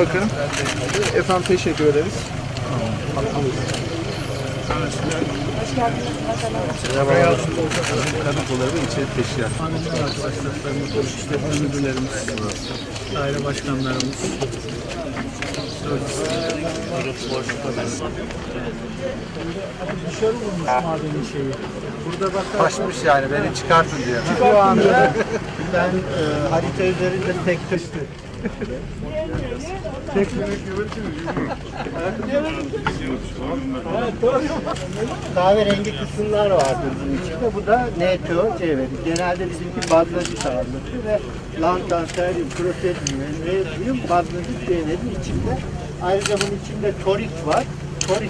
Bakın. Efendim teşekkür ederiz. Kadın kolları ve içeri teşkilat. İşletme müdürlerimiz, daire başkanlarımız, dışarı vurmuş madenin şeyi. Burada bakar Taşmış yani beni çıkartın diyor. şu anda ben e, harita üzerinde tek düştü. Kahverengi kısımlar vardır bunun içinde. Bu da NTO cevheri. Genelde bizimki bazlacı ağırlıklı ve lantan, seryum, protedyum, neodyum bazlacı cevherin içinde. Ayrıca bunun içinde torik var. Çok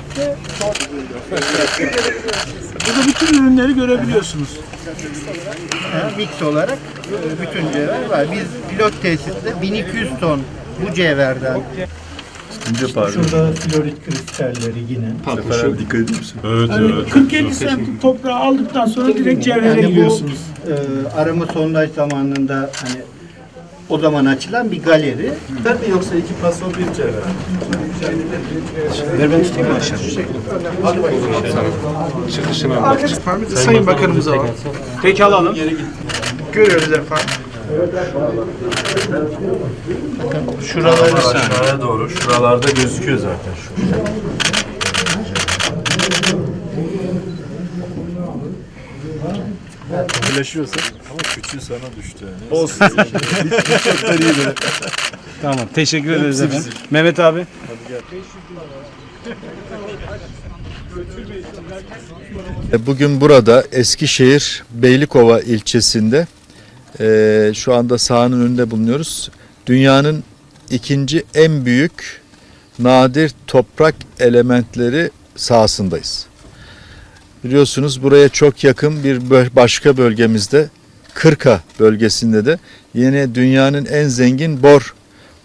Burada bütün ürünleri görebiliyorsunuz. mix olarak e, bütün cevher var. Biz pilot tesitte 1200 ton bu cevherden. Şurada florit kristalleri yine. Sefer dikkat ediyor musun? Evet, evet. 40-50 santim toprağı aldıktan sonra direkt cevhere Yani bu giriyorsunuz. e, arama sondaj zamanında hani o zaman açılan bir galeri. Ben mi yoksa iki paso bir cevher? Efendim Sayın Bakanımızı alalım. Peki alalım. Görüyoruz efendim. Şuraları Aşağıya doğru. Şuralarda gözüküyor zaten şu. Birleşiyorsa ama küçüğü sana düştü. Yani. Olsun. Tamam teşekkür ederiz efendim. Mehmet abi. Bugün burada Eskişehir Beylikova ilçesinde eee, şu anda sahanın önünde bulunuyoruz. Dünyanın ikinci en büyük nadir toprak elementleri sahasındayız. Biliyorsunuz buraya çok yakın bir başka bölgemizde Kırka bölgesinde de yine dünyanın en zengin bor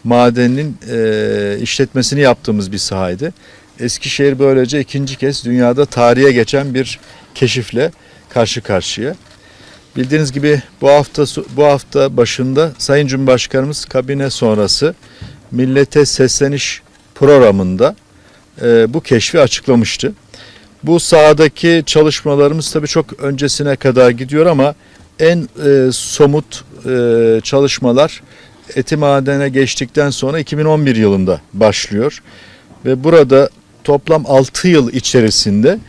madeninin eee, işletmesini yaptığımız bir sahaydı. Eskişehir böylece ikinci kez dünyada tarihe geçen bir keşifle karşı karşıya. Bildiğiniz gibi bu hafta bu hafta başında Sayın Cumhurbaşkanımız kabine sonrası millete sesleniş programında e, bu keşfi açıklamıştı. Bu sahadaki çalışmalarımız tabii çok öncesine kadar gidiyor ama en e, somut e, çalışmalar Eti geçtikten sonra 2011 yılında başlıyor. Ve burada toplam 6 yıl içerisinde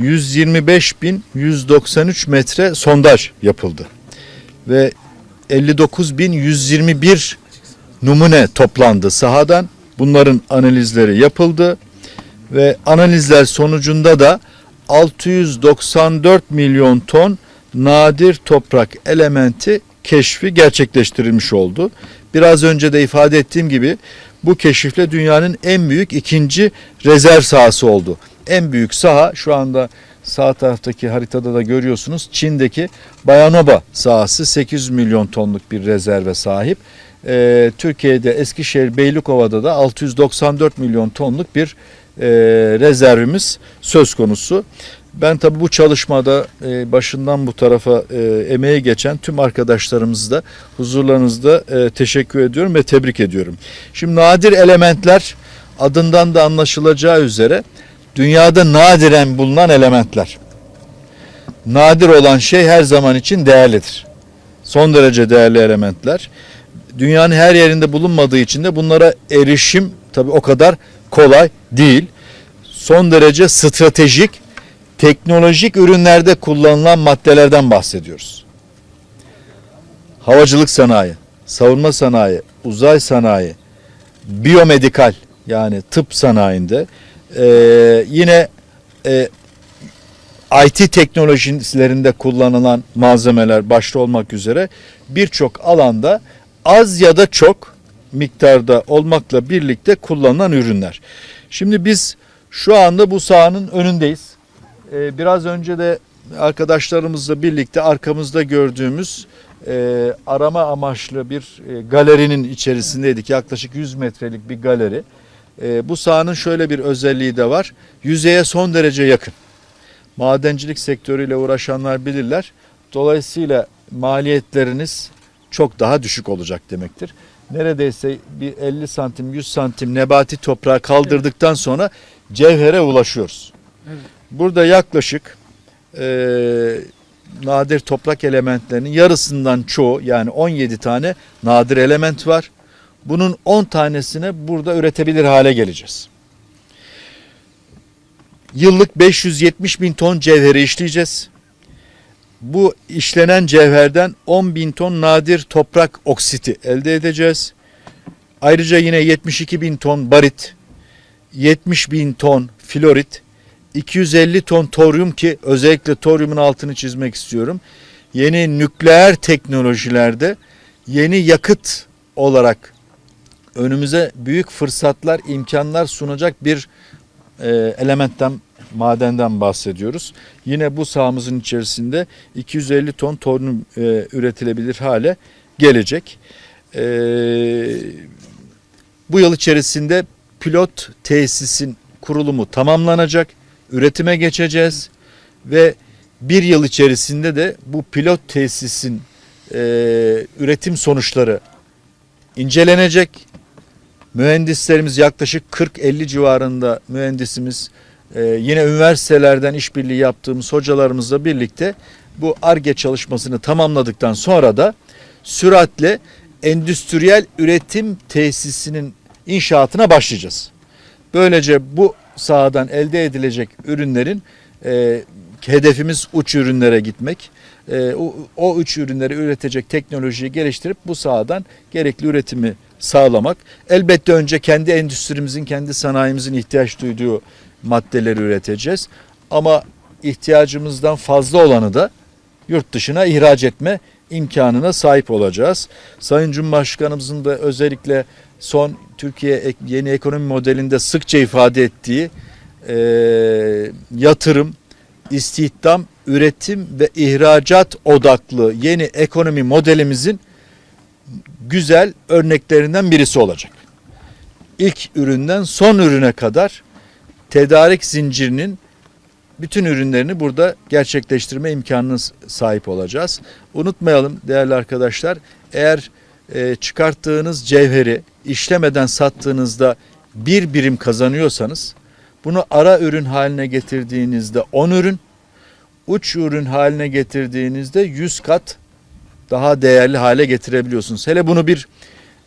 125.193 metre sondaj yapıldı. Ve 59.121 numune toplandı sahadan. Bunların analizleri yapıldı ve analizler sonucunda da 694 milyon ton nadir toprak elementi keşfi gerçekleştirilmiş oldu. Biraz önce de ifade ettiğim gibi bu keşifle dünyanın en büyük ikinci rezerv sahası oldu. En büyük saha şu anda sağ taraftaki haritada da görüyorsunuz Çin'deki Bayanoba sahası 800 milyon tonluk bir rezerve sahip. Ee, Türkiye'de Eskişehir Beylikova'da da 694 milyon tonluk bir e, rezervimiz söz konusu. Ben tabi bu çalışmada e, başından bu tarafa e, emeği geçen tüm arkadaşlarımızı da huzurlarınızda e, teşekkür ediyorum ve tebrik ediyorum. Şimdi nadir elementler adından da anlaşılacağı üzere dünyada nadiren bulunan elementler. Nadir olan şey her zaman için değerlidir. Son derece değerli elementler. Dünyanın her yerinde bulunmadığı için de bunlara erişim tabi o kadar kolay değil. Son derece stratejik teknolojik ürünlerde kullanılan maddelerden bahsediyoruz. Havacılık sanayi, savunma sanayi, uzay sanayi, biyomedikal yani tıp sanayinde e, yine e, IT teknolojilerinde kullanılan malzemeler başta olmak üzere birçok alanda az ya da çok miktarda olmakla birlikte kullanılan ürünler. Şimdi biz şu anda bu sahanın önündeyiz. Ee, biraz önce de arkadaşlarımızla birlikte arkamızda gördüğümüz e, arama amaçlı bir e, galerinin içerisindeydik. Yaklaşık 100 metrelik bir galeri. E, bu sahanın şöyle bir özelliği de var. Yüzeye son derece yakın. Madencilik sektörüyle uğraşanlar bilirler. Dolayısıyla maliyetleriniz çok daha düşük olacak demektir. neredeyse bir 50 santim 100 santim nebati toprağı kaldırdıktan sonra cevhere ulaşıyoruz. Burada yaklaşık eee, nadir toprak elementlerinin yarısından çoğu yani 17 tane nadir element var. Bunun 10 tanesini burada üretebilir hale geleceğiz. Yıllık 570 bin ton cevheri işleyeceğiz. Bu işlenen cevherden 10 bin ton nadir toprak oksiti elde edeceğiz. Ayrıca yine 72 bin ton barit, 70 bin ton florit, 250 ton toryum ki özellikle toryumun altını çizmek istiyorum. Yeni nükleer teknolojilerde yeni yakıt olarak önümüze büyük fırsatlar, imkanlar sunacak bir e, elementten, madenden bahsediyoruz. Yine bu sahamızın içerisinde 250 ton toryum e, üretilebilir hale gelecek. E, bu yıl içerisinde pilot tesisin kurulumu tamamlanacak. Üretime geçeceğiz ve bir yıl içerisinde de bu pilot tesisin e, üretim sonuçları incelenecek. Mühendislerimiz yaklaşık 40-50 civarında mühendisimiz e, yine üniversitelerden işbirliği yaptığımız hocalarımızla birlikte bu ARGE çalışmasını tamamladıktan sonra da süratle endüstriyel üretim tesisinin inşaatına başlayacağız. Böylece bu sahadan elde edilecek ürünlerin e, hedefimiz uç ürünlere gitmek. E, o, o uç ürünleri üretecek teknolojiyi geliştirip bu sahadan gerekli üretimi sağlamak. Elbette önce kendi endüstrimizin, kendi sanayimizin ihtiyaç duyduğu maddeleri üreteceğiz. Ama ihtiyacımızdan fazla olanı da yurt dışına ihraç etme imkanına sahip olacağız. Sayın Cumhurbaşkanımızın da özellikle son Türkiye yeni ekonomi modelinde sıkça ifade ettiği e, yatırım, istihdam, üretim ve ihracat odaklı yeni ekonomi modelimizin güzel örneklerinden birisi olacak. İlk üründen son ürüne kadar tedarik zincirinin bütün ürünlerini burada gerçekleştirme imkanına sahip olacağız. Unutmayalım değerli arkadaşlar eğer e, çıkarttığınız cevheri işlemeden sattığınızda bir birim kazanıyorsanız bunu ara ürün haline getirdiğinizde 10 ürün, uç ürün haline getirdiğinizde 100 kat daha değerli hale getirebiliyorsunuz. Hele bunu bir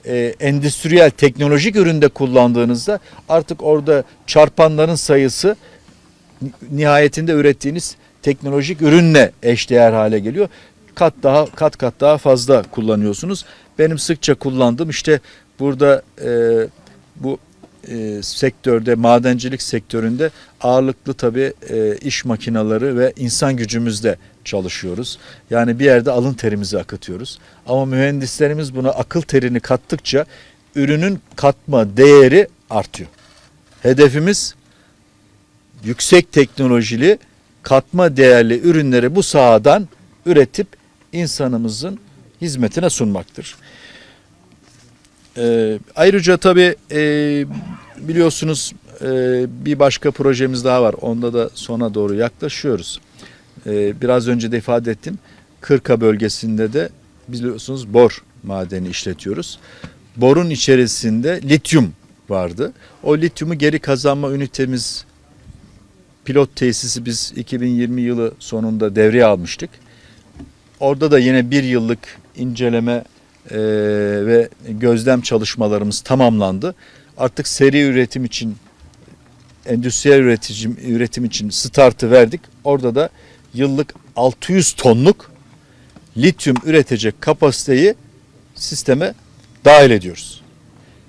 e, endüstriyel teknolojik üründe kullandığınızda artık orada çarpanların sayısı nihayetinde ürettiğiniz teknolojik ürünle eşdeğer hale geliyor. Kat daha kat kat daha fazla kullanıyorsunuz. Benim sıkça kullandığım işte burada e, bu e, sektörde madencilik sektöründe ağırlıklı tabii e, iş makineleri ve insan gücümüzle çalışıyoruz. Yani bir yerde alın terimizi akıtıyoruz. Ama mühendislerimiz buna akıl terini kattıkça ürünün katma değeri artıyor. Hedefimiz yüksek teknolojili katma değerli ürünleri bu sahadan üretip insanımızın hizmetine sunmaktır. Ee, ayrıca tabii e, biliyorsunuz e, bir başka projemiz daha var. Onda da sona doğru yaklaşıyoruz. Ee, biraz önce de ifade ettim. Kırka bölgesinde de biliyorsunuz bor madeni işletiyoruz. Borun içerisinde lityum vardı. O lityumu geri kazanma ünitemiz pilot tesisi biz 2020 yılı sonunda devreye almıştık. Orada da yine bir yıllık inceleme e, ve gözlem çalışmalarımız tamamlandı. Artık seri üretim için, endüstriyel üretim, üretim için startı verdik. Orada da yıllık 600 tonluk lityum üretecek kapasiteyi sisteme dahil ediyoruz.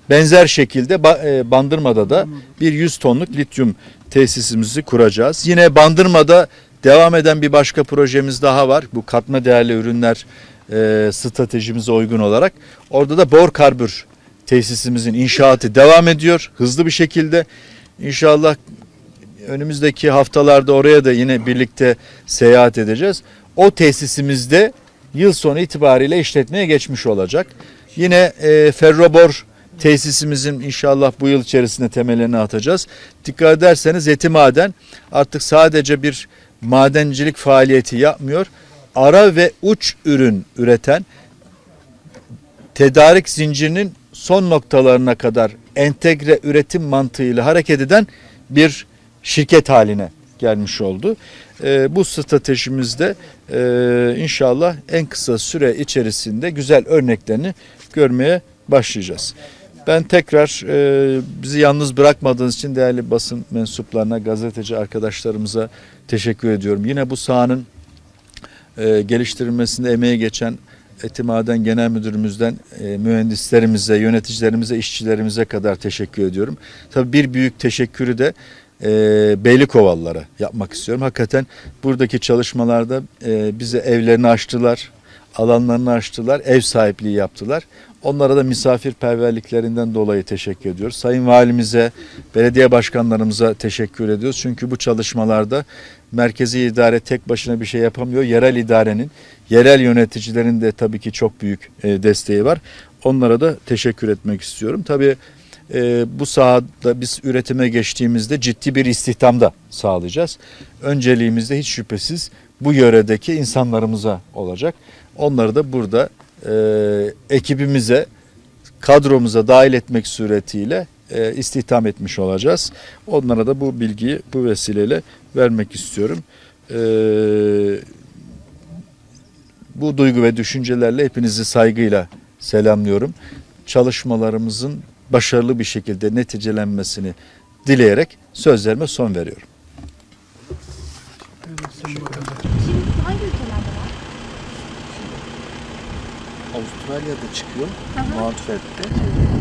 Benzer şekilde e, Bandırma'da da bir 100 tonluk lityum tesisimizi kuracağız. Yine Bandırma'da devam eden bir başka projemiz daha var. Bu katma değerli ürünler e, stratejimize uygun olarak. Orada da bor karbür tesisimizin inşaatı devam ediyor hızlı bir şekilde. İnşallah önümüzdeki haftalarda oraya da yine birlikte seyahat edeceğiz. O tesisimizde yıl sonu itibariyle işletmeye geçmiş olacak. Yine e, ferrobor tesisimizin inşallah bu yıl içerisinde temellerini atacağız. Dikkat ederseniz Yetimaden artık sadece bir madencilik faaliyeti yapmıyor. Ara ve uç ürün üreten tedarik zincirinin son noktalarına kadar entegre üretim mantığıyla hareket eden bir şirket haline gelmiş oldu. Ee, bu stratejimizde e, inşallah en kısa süre içerisinde güzel örneklerini görmeye başlayacağız. Ben tekrar e, bizi yalnız bırakmadığınız için değerli basın mensuplarına, gazeteci arkadaşlarımıza teşekkür ediyorum. Yine bu sahanın e, geliştirilmesinde emeği geçen Etimaden Genel Müdürümüzden e, mühendislerimize, yöneticilerimize, işçilerimize kadar teşekkür ediyorum. Tabii bir büyük teşekkürü de e, Beylikovalılara yapmak istiyorum. Hakikaten buradaki çalışmalarda e, bize evlerini açtılar, alanlarını açtılar, ev sahipliği yaptılar. Onlara da misafirperverliklerinden dolayı teşekkür ediyoruz. Sayın Valimize, belediye başkanlarımıza teşekkür ediyoruz. Çünkü bu çalışmalarda merkezi idare tek başına bir şey yapamıyor. Yerel idarenin, yerel yöneticilerin de tabii ki çok büyük e, desteği var. Onlara da teşekkür etmek istiyorum. Tabii e, bu sahada biz üretime geçtiğimizde ciddi bir istihdamda sağlayacağız. Önceliğimizde hiç şüphesiz bu yöredeki insanlarımıza olacak. Onları da burada e, ekibimize, kadromuza dahil etmek suretiyle e, istihdam etmiş olacağız. Onlara da bu bilgiyi bu vesileyle vermek istiyorum. E, bu duygu ve düşüncelerle hepinizi saygıyla selamlıyorum. Çalışmalarımızın başarılı bir şekilde neticelenmesini dileyerek sözlerime son veriyorum. Şimdi hangi ülkelerde var? Avustralya'da çıkıyor. Mount Fred'de.